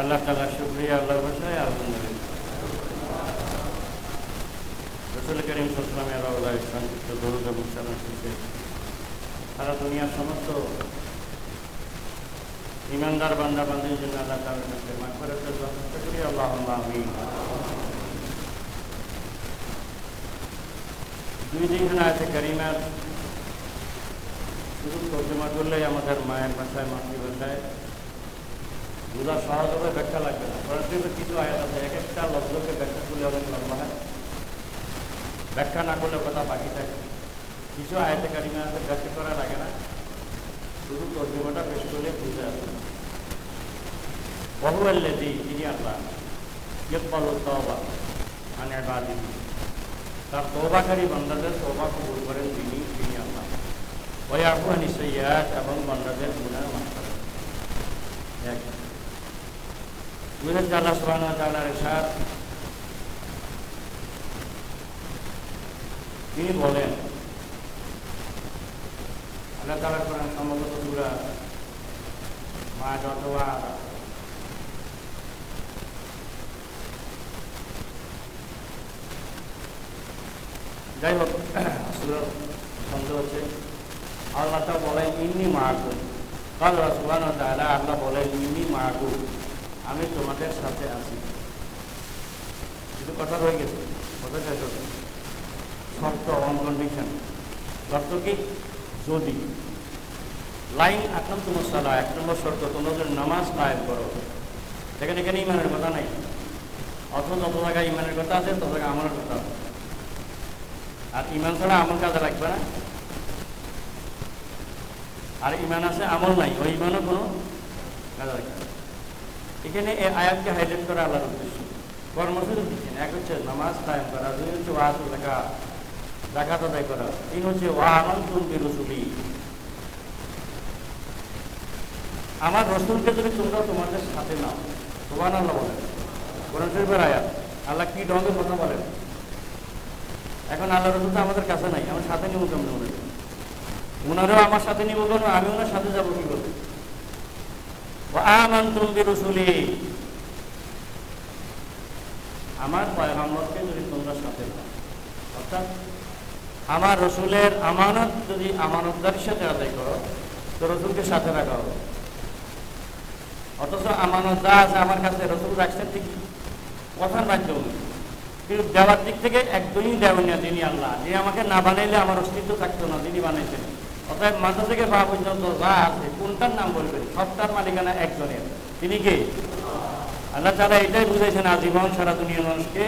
আল্লাহ তালা শুক্রিয়া, আল্লাহর ভাষায় আলহামদুলিল্লাহ। রসুল করিম সালামের আল্লাহ সংযুক্ত দরুদ এবং সালাম শেষে সারা দুনিয়ার সমস্ত ইমানদার বান্দা বান্দির জন্য আল্লাহ তালার কাছে মাকফরাতের যথেষ্ট করি আল্লাহ আমি দুই দিন আছে করিমার শুধু তর্জমা করলেই আমাদের মায়ের ভাষায়, মাতৃভাষায় বোঝা সহজ হবে ব্যাখ্যা লাগবে না। পরবর্তীতে কিছু আয়াত আছে, এক একটা লব্ধকে ব্যাখ্যা করলে অনেক লম্বা হয় ব্যাখ্যা না করলে কথা বাকি থাকে। কিছু আয়াতে কারিমে আছে, ব্যাখ্যা করা লাগে না। শুধু তর্জমাটা পেশ করলে বুঝে আসবে বহু আল্লাদি তিনি আল্লাহ, ইকবাল তওবা মানে বাদি তার তৌবাকারী বান্দাদের তৌবা কবুল করেন তিনি তিনি আল্লাহ। ওই আবু নিসইয়াত এবং বান্দাদের গুণার মাফ করেন। এক। বুঝেন আল্লাহ সুবাহ তাআলার ইরশাদ তিনি বলেন আল্লাহ তাআলা কোরআন সম্ভবত সূরা মাঠ অথবা যাই হোক সূরা শব্দ হচ্ছে আল্লাহ বলেন ইন্নি মাহকুম কাল সুবাহ তাআলা আল্লাহ বলেন ইন্নি মাহকুম আমি তোমাদের সাথে আছি। কিন্তু কথা রয়ে গেছে, কথা শেষ হচ্ছে। শর্ত অন কন্ডিশন শর্ত কি? যদি। লাইন আট নম্বর সালা এক নম্বর শর্ত যদি নামাজ কায়েম করো। সেখানে এখানে ইমানের কথা নাই। অথচ যত জায়গায় ইমানের কথা আছে, তত জায়গায় আমলের কথা আছে। আর ইমান ছাড়া আমল কাজে লাগবে না। আর ইমান আছে, আমল নাই। ওই ইমানও কোনো কাজে লাগবে এখানে এই আয়াতকে হাইলাইট করা আল্লাহর উদ্দেশ্য। কর্মসূচি দিচ্ছেন। এক হচ্ছে নামাজ কায়েম করা, দুই হচ্ছে ওয়াজ লেখা জাকাত আদায় করা, তিন হচ্ছে ওয়াহান তুমি রসুলি আমার রসুলকে যদি তোমরা তোমাদের সাথে নাও তোমার আল্লাহ বলেন। কোরআন শরীফের আয়াত। আল্লাহ কি ঢঙ্গে কথা বলেন? এখন আল্লাহ রসুল তো আমাদের কাছে নাই, আমার সাথে নিব কেমন ওনারাও আমার সাথে নিব আমি ওনার সাথে যাব কি বলব আমান্তুম বিরসুলি। আমার পয়গাম্বরকে যদি তোমরা সাথে অর্থাৎ আমার রসুলের আমানত যদি আমানতদারির সাথে আদায় করো, তো রসুলকে সাথে রাখা হবে। অথচ আমানত যা আছে আমার কাছে রসুল রাখছেন ঠিক কথা কথার মাধ্যম। কিন্তু দেওয়ার দিক থেকে একদমই দেওয়া তিনি আল্লাহ। যে আমাকে না বানাইলে আমার অস্তিত্ব থাকতো না তিনি বানাইছেন। অতএব মাথা থেকে বা পর্যন্ত যা আছে, কোনটার নাম বলবেন? সবটার মালিকানা একজনের। তিনি কে? আল্লাহ তারা এটাই বুঝেছেন আজীবন সারা দুনিয়ার মানুষকে।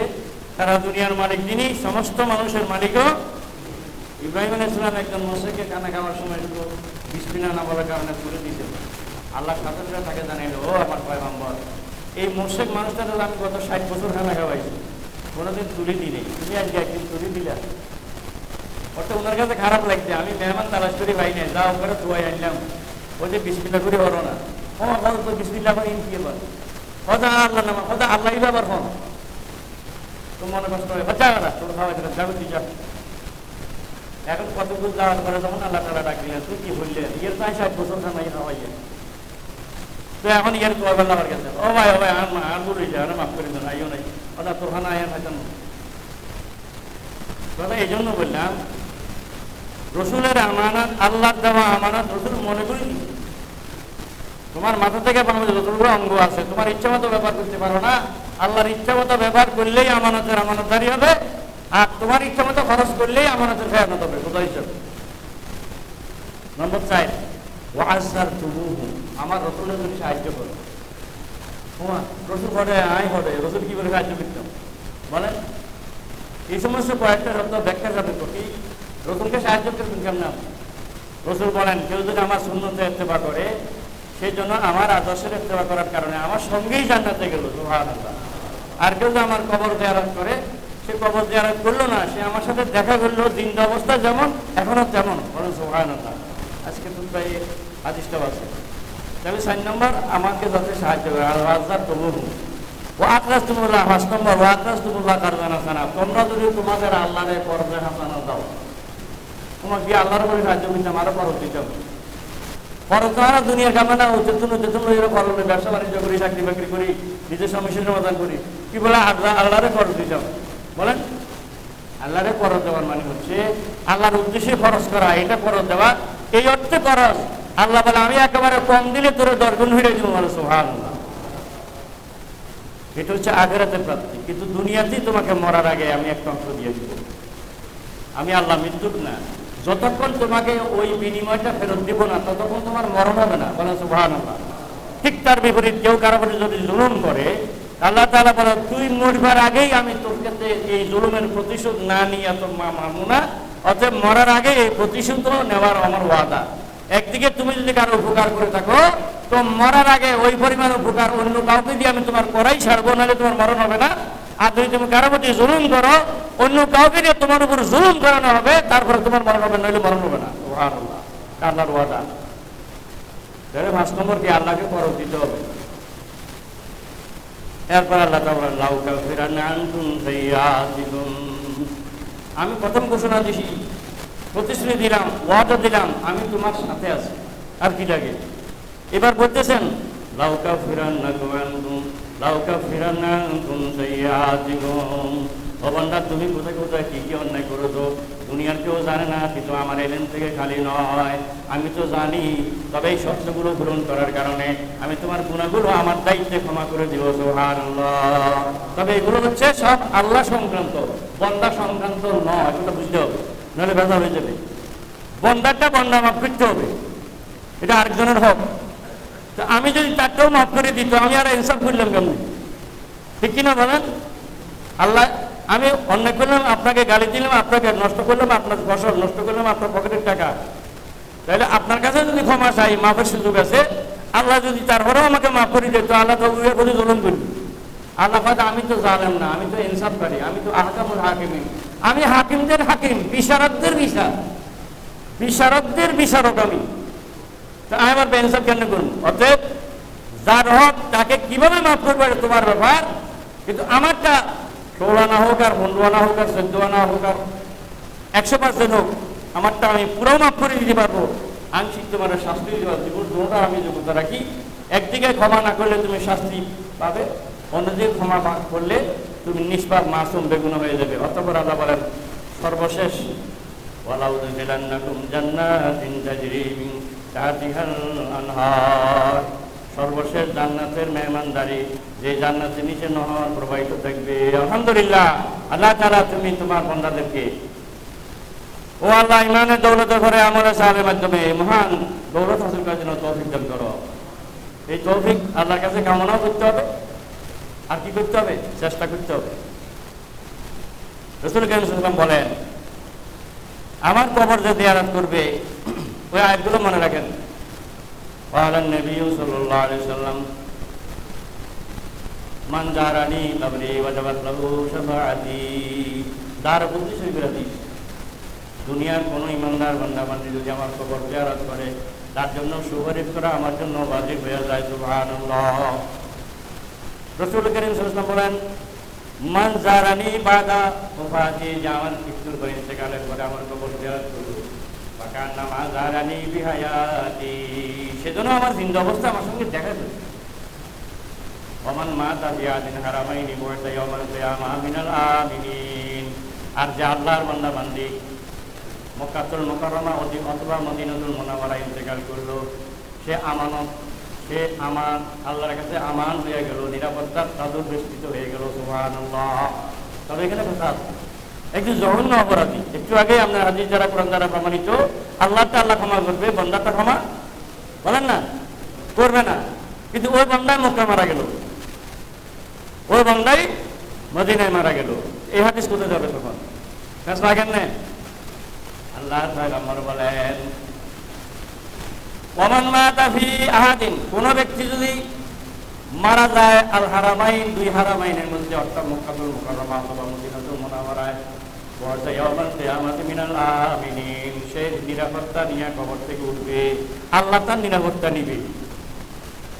সারা দুনিয়ার মালিক তিনি, সমস্ত মানুষের মালিকও ইব্রাহিম আলী ইসলাম একজন মোশেকে কানা খাওয়ার সময় শুধু বিসমিনা না বলার কারণে তুলে দিতে আল্লাহ সাথে তাকে জানাইল, ও আমার পয়গম্বর, এই মোশেক মানুষটা আমি গত ষাট বছর খানা খাওয়াইছি। কোনোদিন তুলে দিই তুমি আজকে একদিন তুলে দিলা ওটা ওনার কাছে খারাপ লাগছে, আমি মেহমান তালাশ করে পাই নাই যা ওখানে ধোয়াই আনলাম। ও যে বিসমিল্লা করে বলো না। ও, আল্লাহ তো বিসমিল্লা করে ইন কি এবার হজা আল্লাহ নামা, হজা আল্লাহ ব্যাপার হন তো মনে কষ্ট হয়, হজা আল্লাহ তোর খাওয়া যেটা যাবে তুই যা। এখন কতগুলো যাওয়ার পরে যখন আল্লাহ তালা ডাক তুই কি বললে ইয়ের প্রায় ষাট বছর খানা খাওয়াইয়ে। তো এখন ইয়ার কবে আমার কাছে ও ভাই ও ভাই, আর আর বলে যায় মাফ করে দেন, আইও নাই। ওটা তোর খানা আয়া খাইতাম তবে এই জন্য বললাম রসুলের আমানত আল্লাহ দেওয়া আমানত রসুল মনে করি তোমার মাথা থেকে পাবো যতগুলো অঙ্গ আছে, তোমার ইচ্ছা মতো ব্যবহার করতে পারো না। আল্লাহর ইচ্ছা মতো ব্যবহার করলেই আমানতের আমানতদারি হবে, আর তোমার ইচ্ছা মতো খরচ করলেই আমানতের খেয়ানত হবে। কোথাও হিসাবে নম্বর চার ওয়াজার তুমুহু আমার রসুলের যদি সাহায্য করো। তোমার রসুল ঘরে আয় হবে রসুল কি করে সাহায্য করতাম বলেন, এই সমস্ত কয়েকটা শব্দ ব্যাখ্যা যাবে কি রসুলকে সাহায্য করবেন কেমন? রসুল বলেন, কেউ যদি আমার শূন্যতে ইত্তেবা করে সেই জন্য আমার আদর্শের ইত্তেবা করার কারণে আমার সঙ্গেই জান্নাতে গেল আর কেউ যদি আমার কবর জিয়ারত করে, সে কবর জিয়ারত করল না, সে আমার সাথে দেখা করল দিন অবস্থা যেমন, এখনও তেমন বরং সোহায়নতা আজকে তো প্রায় হাদিসটা আছে তাহলে চার নম্বর, আমাকে যাতে সাহায্য করে আর রাজার তবু ও আকাশ তুমুল্লাহ পাঁচ নম্বর ও আকাশ তুমুল্লাহ সানা তোমরা যদি তোমাদের আল্লাহরে করবে হাসানা দাও তোমার কি আল্লাহর করে সাহায্য করতাম আরও পরত দিতাম পরত না দুনিয়ার কামানা উচ্চতন এরা করবে ব্যবসা বাণিজ্য করি, চাকরি বাকরি করি, নিজের সমস্যার সমাধান করি। কি বলে, আল্লাহ আল্লাহরে খরচ দিতাম বলেন, আল্লাহরে খরচ দেওয়ার মানে হচ্ছে আল্লাহর উদ্দেশ্যে খরচ করা, এটা খরচ দেওয়া। এই অর্থে খরচ আল্লাহ বলে, আমি একেবারে কম দিলে তোর দরগুন হয়ে যাব বলে সোহান এটা হচ্ছে আখেরাতের প্রাপ্তি। কিন্তু দুনিয়াতেই তোমাকে মরার আগে আমি একটা অংশ দিয়ে দিব। আমি আল্লাহ মৃত্যুক না যতক্ষণ তোমাকে ওই বিনিময়টা ফেরত দিব না, ততক্ষণ তোমার মরণ হবে না। বলে সুভান ঠিক তার বিপরীত কেউ কারও যদি জুলুম করে, আল্লাহ তালা বলে, তুই মরবার আগেই আমি তোর কাছে এই জুলুমের প্রতিশোধ না নিয়ে তোর মা মানবো না অতএব মরার আগে এই প্রতিশোধ নেওয়ার আমার ওয়াদা। একদিকে তুমি যদি কারও উপকার করে থাকো, তো মরার আগে ওই পরিমাণ উপকার অন্য কাউকে দিয়ে আমি তোমার করাই ছাড়বো, নাহলে তোমার মরণ হবে না। আর যদি তুমি কারও প্রতি জুলুম করো অন্য কাউকে দিয়ে তোমার উপর জুলুম করানো হবে, তারপরে তোমার মরণ হবে, নইলে মরণ হবে না। আল্লাহর ওয়াদা। তাহলে পাঁচ নম্বর কি আল্লাহকে ফরজ দিতে হবে? এরপর আল্লাহ তাআলা লাউ কাফিরানা আনতুম আমি প্রথম ঘোষণা দিছি, প্রতিশ্রুতি দিলাম, ওয়াদা দিলাম, আমি তোমার সাথে আছি। আর কি লাগে? এবার বলতেছেন লাউকা ফিরান না লাউকা ফিরান না সাইয়াতিকুম ও বান্দা তুমি কোথায় কোথায় কি কি অন্যায় করেছ? দুনিয়ার কেউ জানে না, কিন্তু আমার এলেন থেকে খালি নয়। আমি তো জানি, তবে এই শর্তগুলো পূরণ করার কারণে আমি তোমার গুণাগুলো আমার দায়িত্বে ক্ষমা করে দিব, সুবহানাল্লাহ। তবে এগুলো হচ্ছে সব আল্লাহ সংক্রান্ত। বন্দা সংক্রান্ত নয় এটা বুঝতে হবে। নাহলে ব্যথা হয়ে যাবে। বন্দারটা বন্দা মাফ করতে হবে। এটা আরেকজনের হক। তো আমি যদি তারটাও মাফ করে দিত আমি আর ইনসাফ করলাম কেমন? ঠিক কিনা বলেন? আল্লাহ আমি অন্যায় করলাম, আপনাকে গালি দিলাম, আপনাকে নষ্ট করলাম, আপনার ফসল নষ্ট করলাম, আপনার পকেটের টাকা। তাহলে আপনার কাছে যদি ক্ষমা চাই, মাফের সুযোগ আছে, আল্লাহ যদি তারপরেও আমাকে মাফ করে দিত আল্লাহ তো উয়ে করে জলম করবি। আল্লাহ কথা আমি তো জানেন না, আমি তো ইনসাফ করি আমি তো আহকামুল হাকিমিন আমি হাকিমদের হাকিম বিচারকদের বিচার বিচারকদের বিচারক আমি। তা আমি আমার বেনসাফ কেন করুন? অতএব, যার হক তাকে কীভাবে মাফ করবে তোমার ব্যাপার। কিন্তু আমারটা ষোলো আনা হোক আর পনেরো আনা হোক আর চোদ্দ আনা হোক আর একশো পার্সেন্ট হোক, আমারটা আমি পুরো মাফ করে দিতে পারব। আংশিক তোমার শাস্তি দিতে পারব। জীবন দুটা আমি যোগ্যতা রাখি। একদিকে ক্ষমা না করলে তুমি শাস্তি পাবে, অন্যদিকে ক্ষমা করলে তুমি নিষ্পাপ, মাসুম, বেগুন হয়ে যাবে। অতপর আল্লাহ বলেন, সর্বশেষ ওয়ালাউদ্দিলান্নাকুম জান্নাতিন তাজরি মিন তাহতিহাল আনহার। সর্বশেষ জান্নাতের মেহমানদারি, যে জান্নাতের নিচে নহর প্রবাহিত থাকবে। আলহামদুলিল্লাহ, আল্লাহ তাআলা তুমি তোমার বন্দাদেরকে, ও আল্লাহ ইমানের দৌলত করে আমলে সালের মাধ্যমে মহান দৌলত হাসিল করার জন্য তৌফিক দান করো। এই তৌফিক আল্লাহর কাছে কামনাও করতে হবে। আর কি করতে হবে? চেষ্টা করতে হবে। রসুল কালাম বলেন, আমার কবর যে দেয়ারাত করবে, ওই আয়াতগুলো মনে রাখেন। قال النبي صلى الله عليه وسلم من زارني قبري وجبت له شفاعتي দার বুদ্ধি শরীফের হাদিস দুনিয়ার কোন ইমানদার বান্দা বান্দি যদি আমার কবর জিয়ারত করে তার জন্য সুপারিশ করা আমার জন্য ওয়াজিব হয়ে যায় সুবহানাল্লাহ রাসূল করিম সাল্লাল্লাহু আলাইহি ওয়াসাল্লাম বলেন মান জারানি বাদা ওফাতি যে আমার মৃত্যুর পরে ইন্তেকালের পরে আমার কবর জিয়ারত করবে বাকার নাম আজারানি বিহায়াতি সেজন্য আমার জিন্দা অবস্থা আমার সঙ্গে দেখা যাবে ওমান মা হারামাইনি কিয়ামা মিনাল আমিনিন। আর যে আল্লাহর বান্দা বান্দি অথবা মদিনাতুল ইন্তেকাল করল, সে আমানত, সে আমান, আল্লাহর কাছে আমান হয়ে গেল বেষ্টিত হয়ে গেল তবে এখানে কথা জঘন্য অপরাধী। একটু আগে আপনার হাজির যারা কোরআন দ্বারা প্রমাণিত আল্লাহটা আল্লাহ ক্ষমা করবে বন্দাটা ক্ষমা বলেন না করবে না কিন্তু ওই বন্দায় মক্কা মারা গেল ওই বন্দাই মদিনায় মারা গেল এই হাদিস কোথায় যাবে তখন কাজ লাগেন না আল্লাহ আমার বলেন ওমান মাতা ফি আহাদিন কোন ব্যক্তি যদি মারা যায় হারামাইন দুই হারামাইনের মধ্যে অর্থাৎ অথবা সে নিরাপত্তা নিয়ে কবর থেকে উঠবে। আল্লাহ তার নিরাপত্তা নিবে।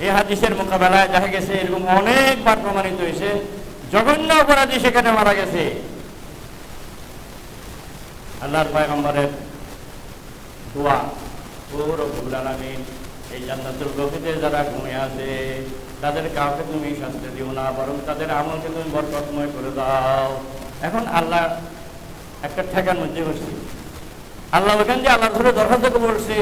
এই হাদিসের মোকাবেলায় দেখা গেছে, এরকম অনেকবার প্রমাণিত হয়েছে, জঘন্য অপরাধী সেখানে মারা গেছে। আল্লাহর পয়গম্বরের দোয়া এই জান্নাতুল গফিতে যারা ঘুমিয়ে আছে, তাদের কাউকে তুমি শাস্তি দিও না, বরং তাদের আমলকে তুমি বরকতময় করে দাও। এখন আল্লাহ একটা ঠেকার মধ্যে বসছে আল্লাহ ওখান দিয়ে আল্লাহ ধরে দরখাস্ত বলছে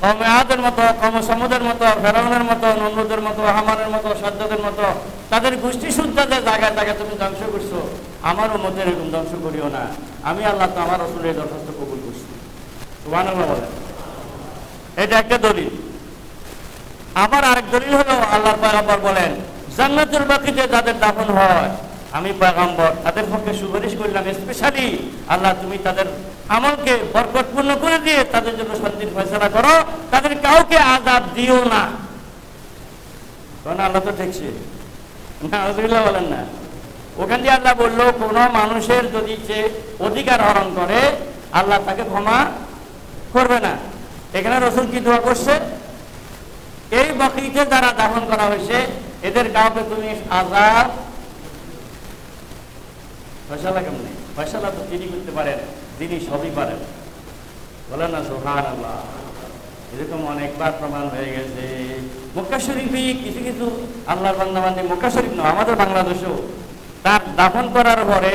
কম আদের মতো কম সমুদের মতো, ফেরাউনের মতো, নমরুদের মতো হামানের মতো সাদ্দাদের মতো, তাদের গোষ্ঠী শুদ্ধাদের জায়গায় জায়গায় তুমি ধ্বংস করছ। আমারও মধ্যে এরকম ধ্বংস করিও না। আমি আল্লাহ তো আমার রসুলের দরখাস্ত কবুল করছি। বলেন। এটা একটা দলিল। আবার আরেক দলিল হলো আল্লাহর পয়গম্বর বলেন, জান্নাতুল বাকিতে যাদের দাফন হয় আমি পয়গম্বর, তাদের পক্ষে সুপারিশ করলাম স্পেশালি আল্লাহ তুমি তাদের আমলকে বরকতপূর্ণ করে দিয়ে তাদের জন্য শান্তির ফয়সলা করো, তাদের কাউকে আজাদ দিও না। কারণ আল্লাহ তো দেখছে না বলেন না। ওখান দিয়ে আল্লাহ বলল, কোন মানুষের যদি সে অধিকার হরণ করে, আল্লাহ তাকে ক্ষমা করবে না। এখানে রসুল কি দোয়া করছে? এই বকরিতে যারা দাফন করা হয়েছে, এদের কাউকে তুমি আজাদ ফয়সালা কেমন? ফয়সালা তো তিনি করতে পারেন, তিনি সবই পারেন। বলেন না সোহান আল্লাহ এরকম অনেকবার প্রমাণ হয়ে গেছে। মক্কা শরীফে কিছু কিছু আল্লাহর বান্দাবান্দি, মক্কা শরীফ নয় আমাদের বাংলাদেশেও। তার দাফন করার পরে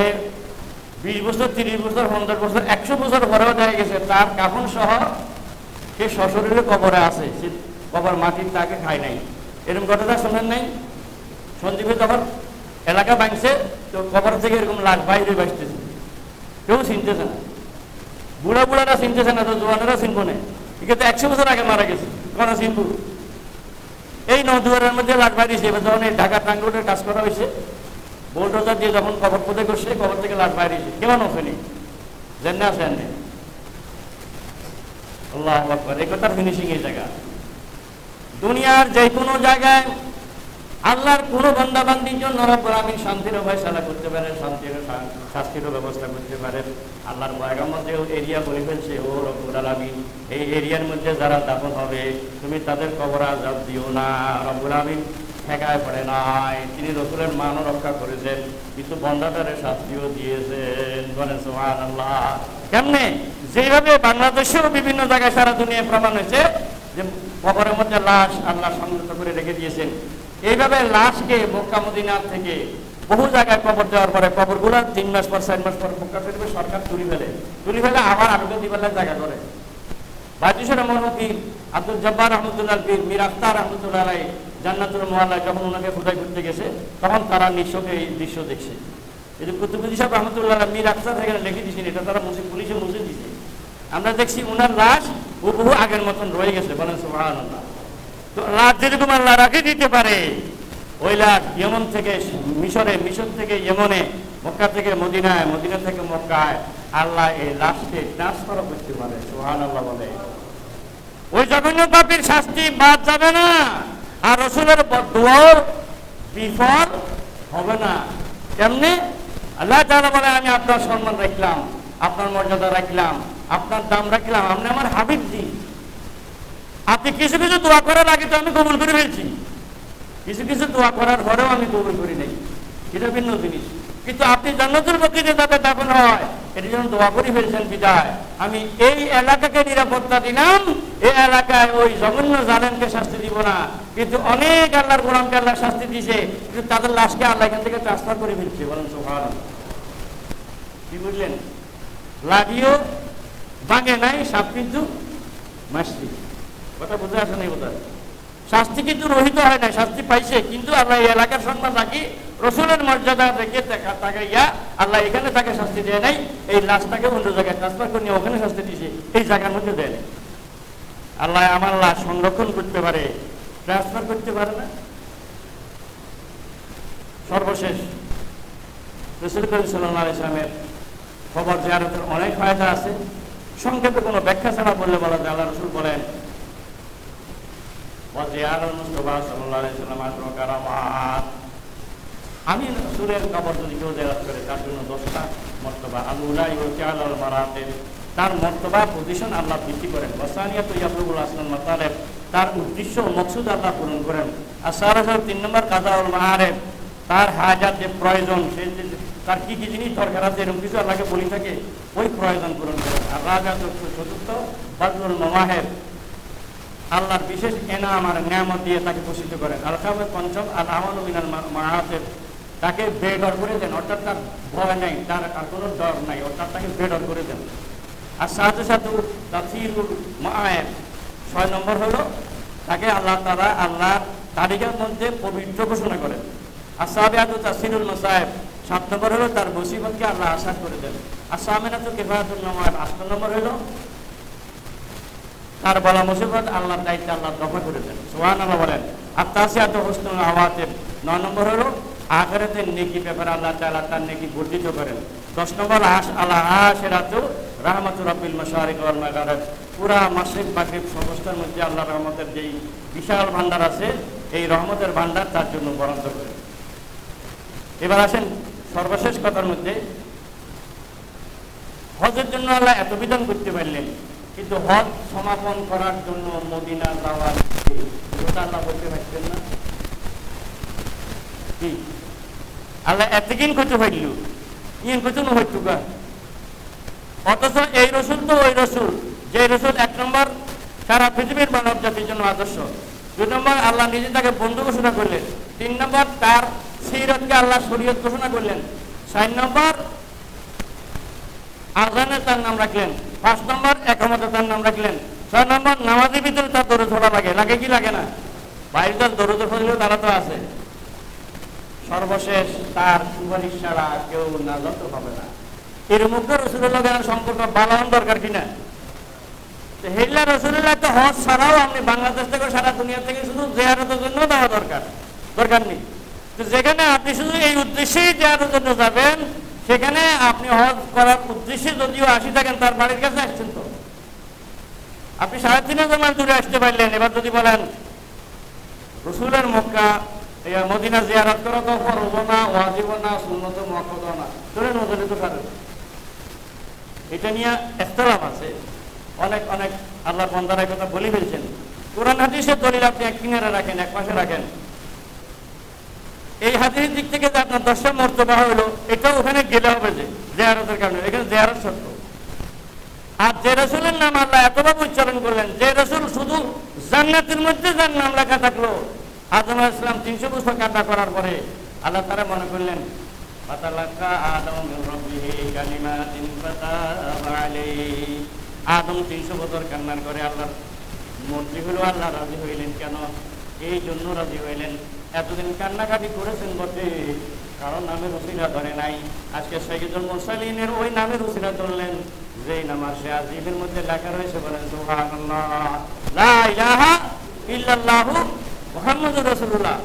বিশ বছর, তিরিশ বছর, পঞ্চাশ বছর, একশো বছর পরেও দেখা গেছে, তার কাফন সহ সে সশরীরে কবরে আছে। সে কবর মাটির তাকে খায় নাই। এরকম ঘটনা শোনেন নাই? সন্দীপে যখন এলাকা ভাঙছে, তো কবর থেকে এরকম লাশ বাইরে বাঁচতেছে কেউ চিনতেছে না। বুড়া বুড়ারা চিনতেছে না, তো জোয়ানেরা চিনবো না। ঠিক আছে একশো বছর আগে মারা গেছে কোন চিনবো এই নদুয়ারের মধ্যে লাশ বাইরেছে এবার যখন এই ঢাকা টাঙ্গ রোডের কাজ করা হয়েছে বোল্ডোজার দিয়ে যখন কবর পোতে করছে, কবর থেকে লাশ বাইরেছে কেমন ওখানে জেনে আছে এনে আল্লাহ আকবর, এই ফিনিশিং এই জায়গা। দুনিয়ার যে কোনো জায়গায় আল্লাহর কোন বন্দাবান্দির জন্য রব্বুল আমিন শান্তির ফয়সালা করতে পারেন, শান্তির শাস্তির ব্যবস্থা করতে পারেন। আল্লাহর পয়গাম্বর যে এরিয়া বলে ফেলছে, ও রব্বুল আলামিন, এই এরিয়ার মধ্যে যারা দাফন হবে, তুমি তাদের কবর আজাব দিও না। রব্বুল আমিন ঠেকায় পড়ে নাই। তিনি রসুলের মানও রক্ষা করেছেন, কিন্তু বন্দাটারে শাস্তিও দিয়েছেন। বলেন সোহান আল্লাহ কেমনে? যেভাবে বাংলাদেশেও বিভিন্ন জায়গায় সারা দুনিয়ায় প্রমাণ হয়েছে যে কবরের মধ্যে লাশ আল্লাহ সংযুক্ত করে রেখে দিয়েছেন। এইভাবে লাশকে মক্কা মদিনার থেকে বহু জায়গায় কবর দেওয়ার পরে কবরগুলো তিন মাস পর, চার মাস পর মক্কা শরীফে সরকার তুলি ফেলে। তুলি ফেলে আবার আবেদন দিবেলার জায়গা করে বাজুসের মহানবীর আব্দুল জব্বার রহমতুল্লাহ পীর মীর আখতার রহমতুল্লাহ আলাই জান্নাতুল মোহাল্লা যখন ওনাকে খোদাই করতে গেছে, তখন তারা নিঃস্বকে এই দৃশ্য দেখছে। এই যে কুতুবুদ্দি সাহেব রহমতুল্লাহ মীর আখতার এখানে লিখে দিয়েছেন, এটা তারা মুসিদ পুলিশে মুছে দিয়েছে। আমরা দেখছি ওনার লাশ বহু আগের মতন রয়ে গেছে, বলেন সুবহান আল্লাহ লাশ যেরকম আল্লাহ রাখে দিতে পারে। ওই লাশ থেকে মিশরে, মিশর থেকে মক্কা থেকে মদিনায়, মদিনা থেকে মক্কায় আল্লাহ এই লাশকে ট্রান্সফার করতে পারে সুহান আল্লাহ বলে। ওই জঘন্য পাপীর শাস্তি বাদ যাবে না। আর রসুলের দোয়াও বিফল হবে না। কেমনি? আল্লাহ তাআলা বলে, আমি আপনার সম্মান রাখলাম, আপনার মর্যাদা রাখলাম, আপনার দাম রাখলাম, আপনি আমার হাবিব জি। আপনি কিছু কিছু দোয়া করার আগে তো আমি কবুল করে ফেলছি। কিছু কিছু দোয়া করার পরেও আমি কবুল করি নাই। এটা ভিন্ন জিনিস। কিন্তু আপনি জান্নাতুল বকরিতে যাতে দাফন হয়, এটি জন্য দোয়া করে ফেলছেন বিদায়। আমি এই এলাকাকে নিরাপত্তা দিলাম। এই এলাকায় ওই জঘন্য জালেনকে শাস্তি দিব না। কিন্তু অনেক আল্লাহর গোলামকে আল্লাহ শাস্তি দিছে। কিন্তু তাদের লাশকে আল্লাহ এখান থেকে ট্রান্সফার করে ফেলছে। বলেন সোহান কি বুঝলেন লাগিও ভাঙে নাই, সাপ কিন্তু মাসি কথা বুঝে আসে নাই বোধ শাস্তি কিন্তু রহিত হয় না শাস্তি পাইছে। কিন্তু আল্লাহ এই এলাকার সম্মান রাখি, রসুলের মর্যাদা রেখে তাকে ইয়া আল্লাহ এখানে তাকে শাস্তি দেয় নাই, এই লাশটাকে অন্য জায়গায় ট্রান্সফার করে ওখানে শাস্তি দিয়েছে এই জায়গার মধ্যে দেয় নাই। আল্লাহ আমার লাশ সংরক্ষণ করতে পারে ট্রান্সফার করতে পারে না। সর্বশেষ, রসুল করিম সাল্লাহ ইসলামের খবর জিয়ারতের অনেক ফায়দা আছে। সংক্ষেপে কোনো ব্যাখ্যা ছাড়া বললে বলা যায়, আল্লাহ রসুল বলেন وزيارة المصطفى صلى الله عليه وسلم عشر كرامات আমি সুরের কবর যদি কেউ জেরাত করে তার জন্য দশটা মর্তবা আল্লাহ আল মারাতে তার মর্তবা পজিশন আল্লাহ বৃদ্ধি করেন বসানিয়া তো ইয়াবুল আসলাম মাতালেব তার উদ্দেশ্য ও মকসুদ আল্লাহ পূরণ করেন আর সারা তিন নম্বর কাদাউল মাহারেব তার হাজার যে প্রয়োজন সে যে তার কি কি জিনিস দরকার আছে এরকম কিছু আল্লাহকে বলি থাকে ওই প্রয়োজন পূরণ করেন আর রাজা চতুর্থ বাদুল নমাহেব আল্লাহর বিশেষ এনাম আর নিয়ামত দিয়ে তাকে পোষিত করেন আল কামে পঞ্চম, আল আমল মিনাল মাহাতেব তাকে বেডর করে দেন, অর্থাৎ তার ভয় নেই, তার আর কোনো ডর নাই, অর্থাৎ তাকে বেডর করে দেন। আর সাথে সাথে তাফিরুল মায়ের ছয় নম্বর হলো, তাকে আল্লাহ তারা আল্লাহ তালিকার মধ্যে পবিত্র ঘোষণা করেন। আর সাহাবিয়াত তাসিরুল মাসাহেব সাত নম্বর হলো, তার মুসিবতকে আল্লাহ আশা করে দেন। আর সাহামেনাত কেফায়াতুল নামায় আট নম্বর হলো তার বলা মুসিবত আল্লাহর দায়িত্বে আল্লাহ দফা করে দেন। সোহান আল্লাহ বলেন আর তাসিয়াত হোসনুল আওয়াতের নয় নম্বর হলো, আখেরাতের নেকি ব্যাপারে আল্লাহ তাআলা তার নেকি বর্ধিত করেন। দশ নম্বর আশ আল্লাহ আশেরাতেও রাহমাতুর রব্বিল মাশারিক মাগারিব পুরা মাসিক মাগরিব সমস্তার মধ্যে আল্লাহ রহমতের যেই বিশাল ভান্ডার আছে, এই রহমতের ভান্ডার তার জন্য বরাদ্দ করেন। এবার আসেন সর্বশেষ কথার মধ্যে, হজের জন্য আল্লাহ এত বিধান করতে পারলেন কিন্তু হজ সমাপন করার জন্য মদিনা যাওয়ার ওটা আল্লাহ বলতে পারছেন না? কি? আল্লাহ এতদিন করতে পারল ইয়েন করতে না হইতু অথচ এই রসুল তো ওই রসুল। যে রসুল এক নম্বর সারা পৃথিবীর মানব জাতির জন্য আদর্শ। দুই নম্বর আল্লাহ নিজে তাকে বন্ধু ঘোষণা করলেন। তিন নম্বর তার সিরতকে আল্লাহ শরীয়ত ঘোষণা করলেন। চার নম্বর আজানে তার নাম রাখলেন। পাঁচ নম্বর একমতে তার নাম রাখলেন। ছয় নম্বর, নামাজের ভিতরে তার দৌড়ে ধরা লাগে। লাগে কি লাগে না? বাইরে তার দৌড়ে ধরলে তারা তো আছে। সর্বশেষ তার সুপারিশ ছাড়া কেউ নাজত হবে না। এর মুখে রসুল্লাহ সম্পর্ক বালান দরকার কিনা হেল্লা রসুল্লাহ তো হজ ছাড়াও আপনি বাংলাদেশ থেকে সারা দুনিয়া থেকে শুধু জেয়ারতের জন্য দেওয়া দরকার। দরকার নেই। তো যেখানে আপনি শুধু এই উদ্দেশ্যেই জেয়ারের জন্য যাবেন সেখানে আপনি হজ করার উদ্দেশ্যে যদিও আসি থাকেন, তার বাড়ির কাছে আসছেন তো। আপনি সাড়ে তিন হাজার মাইল দূরে আসতে পারলেন। এবার যদি বলেন, রসুলের মক্কা মদিনা জিয়ারত করা তো ফরজ না, ওয়াজিব না, সুন্নত মুআক্কাদ না। ধরে নজরে তো পারেন। এটা নিয়ে ইখতিলাফ আছে। অনেক অনেক আল্লাহ বন্দারা কথা বলে ফেলছেন। কোরআন হাদিসের দলিল আপনি এক কিনারে রাখেন, এক পাশে রাখেন। এই হাদিসের দিক থেকে যে আপনার দশটা মর্তবা হলো এটা ওখানে গেলে হবে যে, জেয়ারতের কারণে। এখানে জেয়ারত সত্য আর যে রসুলের নাম আল্লাহ এতভাবে উচ্চারণ করলেন, যে রসুল শুধু জান্নাতের মধ্যে যার নাম লেখা থাকল, আদম ইসলাম তিনশো বছর কাটা করার পরে আল্লাহ তারা মনে করলেন আদম তিনশো বছর কান্নার করে আল্লাহ মন্ত্রী হলো, আল্লাহ রাজি হইলেন কেন? এই জন্য রাজি হইলেন। এতদিন কান্নাকাটি করেছেন বটে, কারণ নামের উসিলা ধরে নাই। আজকে সৈয়দুল মুরসালিনের ওই নামের উসিলা ধরলেন, যেই নামার সে আজিবের মধ্যে লেখা রয়েছে বলেন ইল্লাল্লাহু মুহাম্মাদুর রাসূলুল্লাহ।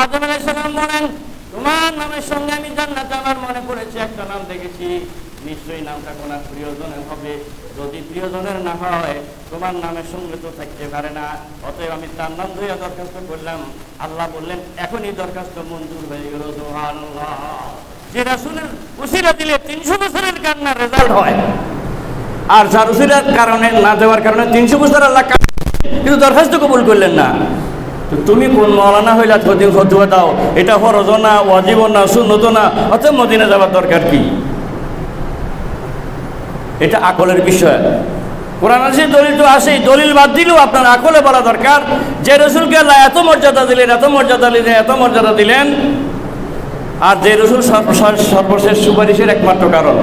আদম আলাইহিস সালাম বলেন, তোমার নামের সঙ্গে আমি জান্নাতে আমার মনে পড়েছে, একটা নাম দেখেছি। নিশ্চয়ই নামটা কোনার প্রিয়জনের হবে। যদি প্রিয়জনের না হয়, তোমার নামের সঙ্গে তো থাকতে পারে না। অতএব আমি তার নাম ধরে দরখাস্ত করলাম। আল্লাহ বললেন, এখনই দরখাস্ত মঞ্জুর হয়ে গেল। যে রাসূলের উসিলা দিলে তিনশো বছরের কান্নার রেজাল্ট হয়। আর যার উসিলার কারণে না দেওয়ার কারণে তিনশো বছর আল্লাহ কিন্তু দরখাস্ত কবুল করলেন না। তুমি কোন মৌলানা হইলা কদিন ফতুয়া দাও। এটা ফরজ না ওয়াজিব না সুন্নত না। অতএব মদিনা যাওয়ার দরকার কি? এটা আকলের বিষয়। কোরআন আছে দলিল তো আসেই দলিল বাদ দিলেও আপনার আকলে বলা দরকার। যে রসুলকে আল্লাহ এত মর্যাদা দিলেন, এত মর্যাদা দিলেন, এত মর্যাদা দিলেন, আর যে রসুল সর্বশেষ সুপারিশের একমাত্র কারণ।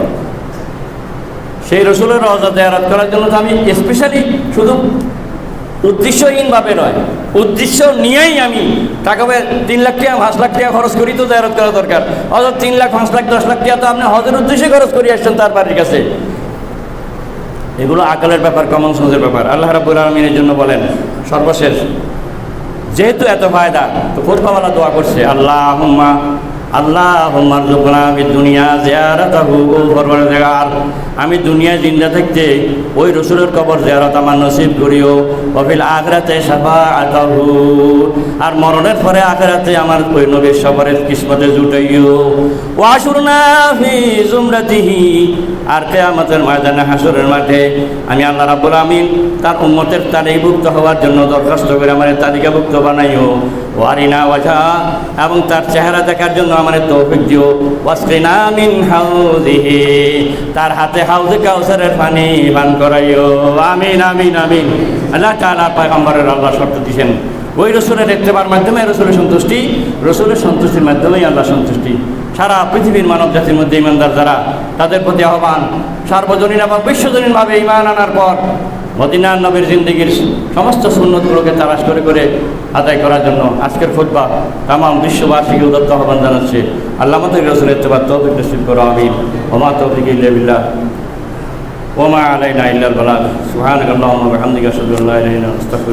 সেই রসুলের রজা দেয়ারাত করার জন্য তো আমি স্পেশালি শুধু উদ্দেশ্যহীনভাবে নয়, উদ্দেশ্য নিয়েই আমি টাকা তিন লাখ টাকা, পাঁচ লাখ টাকা খরচ করি তো দেয়ারত করা দরকার। অথচ তিন লাখ, পাঁচ লাখ, দশ লাখ টাকা তো আপনি হজের উদ্দেশ্যে খরচ করে আসছেন তার বাড়ির কাছে। এগুলো আকালের ব্যাপার কমন সেন্সের ব্যাপার। আল্লাহ রাবুল আলমিনের জন্য বলেন, সর্বশেষ, যেহেতু এত ফায়দা, তো কোরবাওয়ালা দোয়া করছে আল্লাহ হুম্মা আল্লাহ মারজুকনা আমি দুনিয়া জিয়ারাতাহু পরওয়ারদিগার আমি দুনিয়ায় জিন্দা থাকতে ওই রসুলের কবর জিয়ারত আমার নসিব করিও অফিল আখরাতে সাফাআতাহু আর মরণের পরে আখরাতে আমার ওই নবীর সবরের কিসমতে জুটাইও। ওয়াশুরনা ফি জুমরাতিহি আর কিয়ামতের ময়দানে হাসরের মাঠে আমি আল্লাহ রাব্বুল আমিন তার উম্মতের তালিকাভুক্ত হওয়ার জন্য দরখাস্ত করে আমার তালিকাভুক্ত বানাইও। ওয়ারিনা ওয়াজা এবং তার চেহারা দেখার জন্য আমার তৌফিক দিও। ওয়াসকিনা মিন তার হাতে হাউজে কাউসারের পানি পান করাইও। আমিন আমিন আমিন। আল্লাহ তাআলা পয়গম্বরের আল্লাহ শর্ত দিয়েছেন ওই রসুলের ইত্তেবার মাধ্যমে রসুলের সন্তুষ্টি, রসুলের সন্তুষ্টির মাধ্যমেই আল্লাহ সন্তুষ্টি। সারা পৃথিবীর মানব জাতির মধ্যে ইমানদার যারা, তাদের প্রতি আহ্বান, সার্বজনীন এবং বিশ্বজনীনভাবে ইমান আনার পর মদিনার নবীর জিন্দগির সমস্ত সুন্নতগুলোকে তালাশ করে করে আদায় করার জন্য আজকের ফুটবা তাম বিশ্ববাসীকে উদত্ত আহ্বান জানাচ্ছে। আল্লাহ মতের রসুলের ইত্তেবার তৌফিক নসিব করো, আমিন। ওমা তৌফিক ইল্লা ওমা আলাইনা ইল্লাল আনতা আস্তাগফিরুকা।